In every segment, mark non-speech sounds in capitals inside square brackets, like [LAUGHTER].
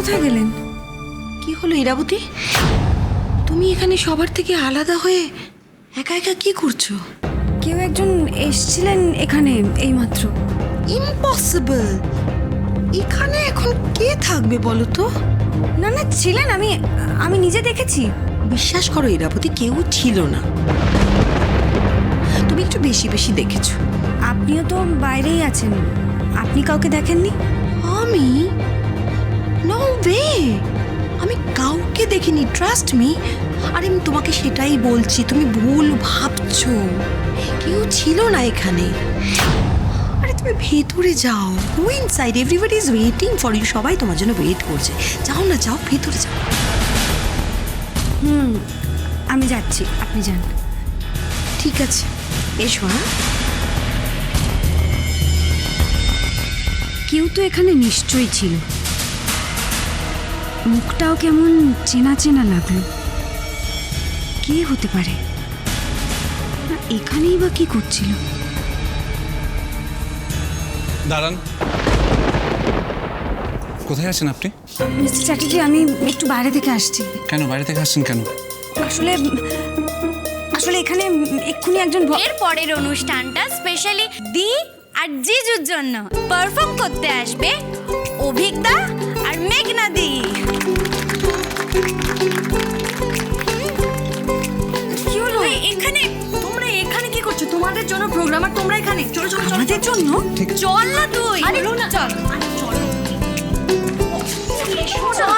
কোথায় গেলেন? কি হলো ইরাবতী? তুমি এখানে সবার থেকে আলাদা হয়ে একা একা কি করছ? কেউ একজন এসছিলেন এখানে এইমাত্র। ইম্পসিবল এখানে এখন কে থাকবে বলো তো? না না ছিলেন আমি আমি নিজে দেখেছি। বিশ্বাস করো ইরাবতী কেউ ছিল না। তুমি একটু বেশি বেশি দেখেছ। আপনিও তো বাইরেই আছেন। আপনি কাউকে দেখেননি? আমি? নো ওয়ে আমি কাউকে দেখিনি ট্রাস্ট মি আরে আমি তোমাকে সেটাই বলছি, তুমি ভুল ভাবছ। কেউ ছিল না এখানে। আরে তুমি ভেতরে যাও। Go inside everybody is waiting for you সবাই তোমার জন্য ওয়েট করছে। যাও না, যাও, ভেতরে যাও। হুম, আমি যাচ্ছি, আপনি যান। ঠিক আছে, এসো হ্যাঁ? কেউ তো এখানে নিশ্চয়ই ছিল। মুখটাও কেমন চেনা চেনা লাগল। কে হতে পারে? এখানেই বা কি করছিল? দাঁড়ান। কোথায় আছেন আপনি? মিস্টার চ্যাটার্জি আমি একটু বাইরে থেকে আসছি। কেন বাইরে থেকে আসছেন কেন? আসলে আসলে এখানে এক্ষুনি একজন এর পরের অনুষ্ঠানটা স্পেশালি দি আর জিজুর জন্য। পারফর্ম করতে আসবে অভিজ্ঞতা আর মেঘনা দি। এখানে তোমরা এখানে কি করছ? তোমাদের জন্য প্রোগ্রাম আর তোমরা এখানে। চলো চলো আমাদের জন্য? চল না তুই। আরে চল চল।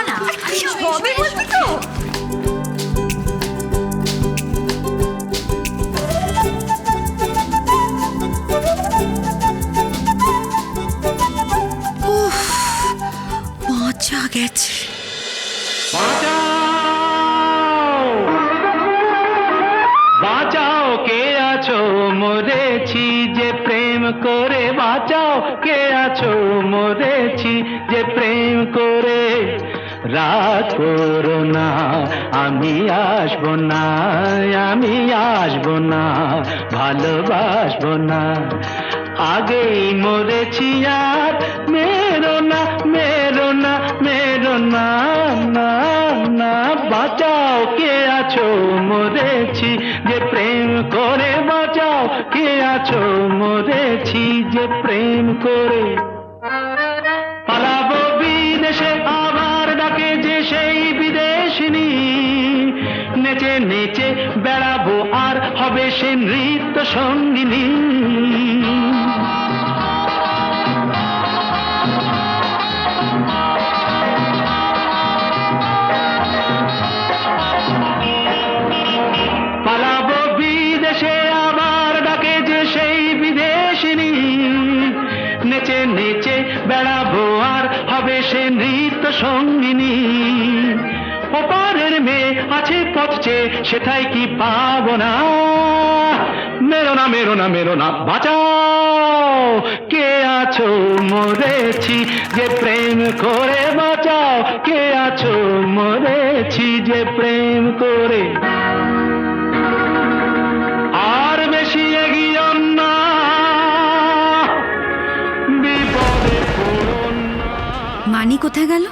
না বলছি তো। আছো, মরেছি যে প্রেম করে। রাত করো না, আমি আসব না, আমি আসব না, ভালোবাসবো না। আগেই মরেছি আর মেরো না মেরো না মেরো না না না। বাঁচাও কে আছো, মরেছি যে প্রেম বাঁচাও কে আছো? মরেছি যে প্রেম করে। পালাবো বিদেশে, আবার ডাকে যে সেই বিদেশিনী। নেচে নেচে বেড়াবো, আর হবে সে নৃত্য সঙ্গিনী। মেয়ে আছে পথছে সেটাই কি পাবো না? মেরো না মেরো না মেরো না, বাঁচাও। কে আছো মরেছি যে প্রেম করে বাঁচাও? কে আছো মরেছি যে প্রেম করে? আর বেশি এগিয়ে না। মানি কোথায় গেল?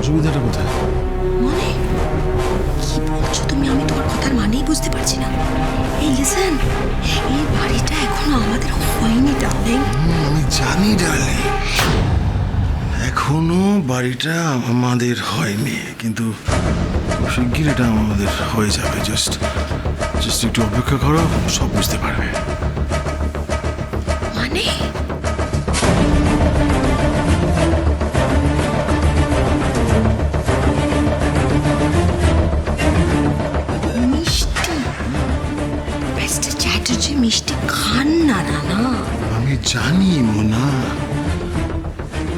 অসুবিধাটা কোথায়? মানে? কি বলছো তুমি? আমি তোমার কথার মানেই বুঝতে পারছি না। এই লিসেন এই বাড়িটা এখনও আমাদের হয়নি ডার্লিং আমি জানি ডালে এখনও বাড়িটা আমাদের হয়নি কিন্তু শিগগির এটা আমাদের হয়ে যাবে। জাস্ট জাস্ট একটু অপেক্ষা করো সব বুঝতে পারবে। মানে? মিষ্টি খান না রানা আমি জানি, মোনা।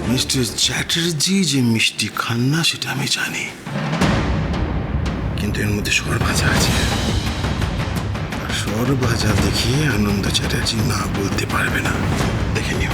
মিস্টার চ্যাটার্জি যে মিষ্টি খান না সেটা আমি জানি। কিন্তু এর মধ্যে সবার ভাজা আছে। আর সরবাজা দেখিয়ে আনন্দ চ্যাটার্জি না বলতে পারবে না। দেখে নিও।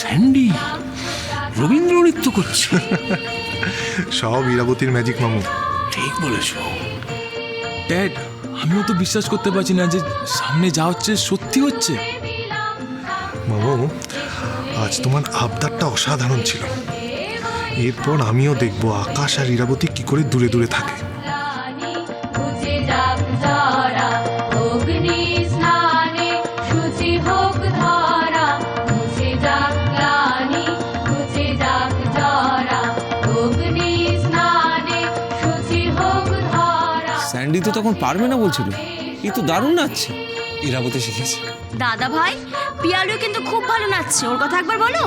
স্যান্ডি রবীন্দ্র নৃত্য করছে। [LAUGHS] সব ইরাবতীর ম্যাজিক মামু। ঠিক বলেছ। ড্যাড আমিও তো বিশ্বাস করতে পারছি না যে সামনে যা হচ্ছে সত্যি হচ্ছে। মামু আজ তোমার আবদারটা অসাধারণ ছিল। এরপর আমিও দেখব আকাশ আর ইরাবতী কি করে দূরে দূরে থাকে। তখন পারবে না বলছিল। এ তো দারুণ নাচছে। ইরাবতী শিখেছে। দাদা ভাই পিয়ালু কিন্তু খুব ভালো নাচছে। ওর কথা একবার বলো।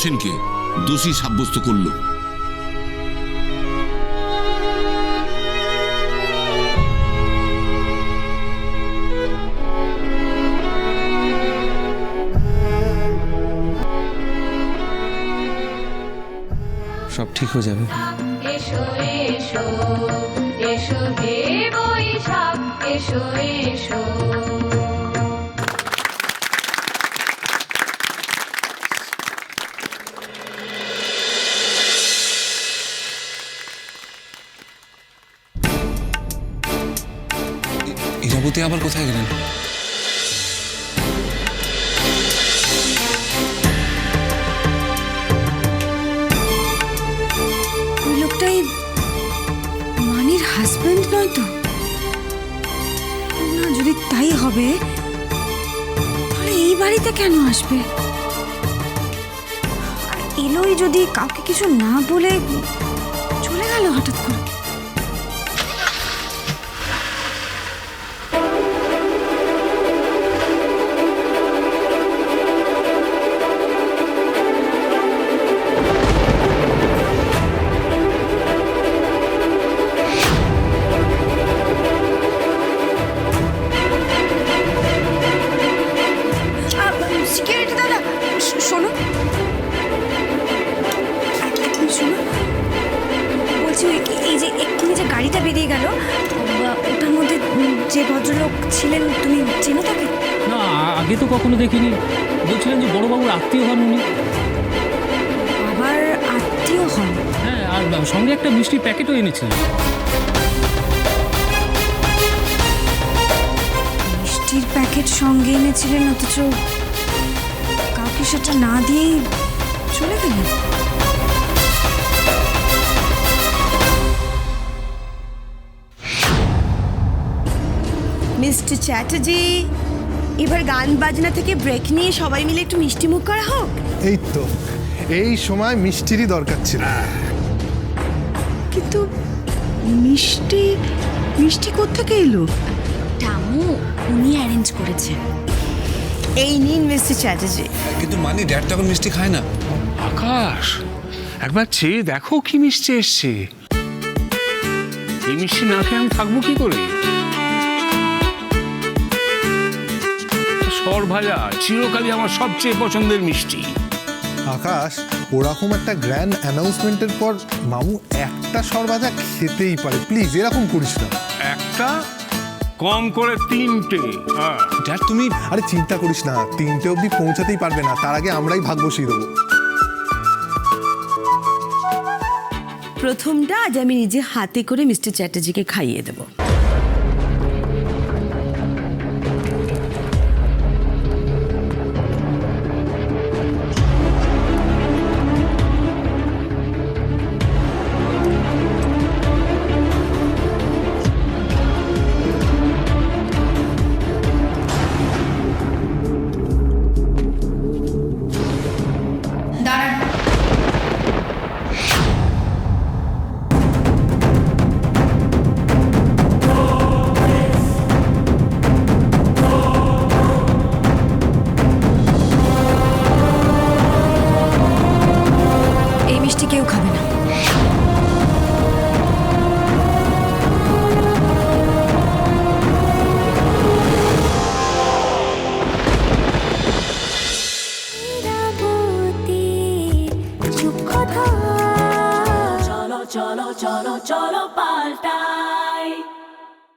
মিস্টার ব্রত সেনকে দোষী সাব্যস্ত করল। সব ঠিক হয়ে যাবে। এসো এসো এসো হে বৈশাখ এসো এসো। ইরাবতী আবার কোথায় গেলেন? মানির হাজবেন্ড নয় তো? না, যদি তাই হবে, তাহলে এই বাড়িতে কেন আসবে? এলোই যদি কাউকে কিছু না বলে চলে গেল হঠাৎ এই যে এক্ষুনি যে গাড়িটা বেরিয়ে গেল ওটার মধ্যে যে ভদ্রলোক ছিলেন তুমি চেনো তাকে? না আগে তো কখনো দেখিনি। বলছিলেন যে বড়বাবুর আত্মীয় হন উনি। আবার আত্মীয় হন? হ্যাঁ আর সঙ্গে একটা মিষ্টির প্যাকেটও এনেছিলেন। মিষ্টির প্যাকেট সঙ্গে এনেছিলেন অথচ কাউকে সেটা না দিয়েই চলে গেলেন? মিস্টার চ্যাটার্জি এবার গান বাজনা থেকে ব্রেক নিয়ে সবাই মিলে একটু মিষ্টি মুখ করা হোক। এই তো এই সময় মিষ্টিরই দরকার ছিল। কিন্তু মিষ্টি মিষ্টি কোত্থেকে এলো? টামু উনি অ্যারেঞ্জ করেছেন এই নিন মিস্টার চ্যাটার্জি কিন্তু মানি ড্যাড তখন মিষ্টি খায় না। আকাশ একবার চেয়ে দেখো কি মিষ্টি এসছে। এই মিষ্টি না খেয়ে আমি থাকব কি করে? সর ভাজা চিরকালই আমার সবচেয়ে পছন্দের মিষ্টি। আকাশ ওরকম একটা গ্র্যান্ড অ্যানাউন্সমেন্টের পর মামু একটা সরবাজা খেতেই পারে। প্লিজ এরকম করিস না। একটা? কম করে তিনটে। হ্যাঁ। ড্যাড তুমি আরে চিন্তা করিস না তিনটে অবধি পৌঁছাতেই পারবে না। তার আগে আমরাই ভাগ বসিয়ে দেবো। প্রথমটা আজ আমি নিজে হাতে করে মিস্টার চ্যাটার্জিকে খাইয়ে দেবো। মিষ্টি কেউ খাবে না।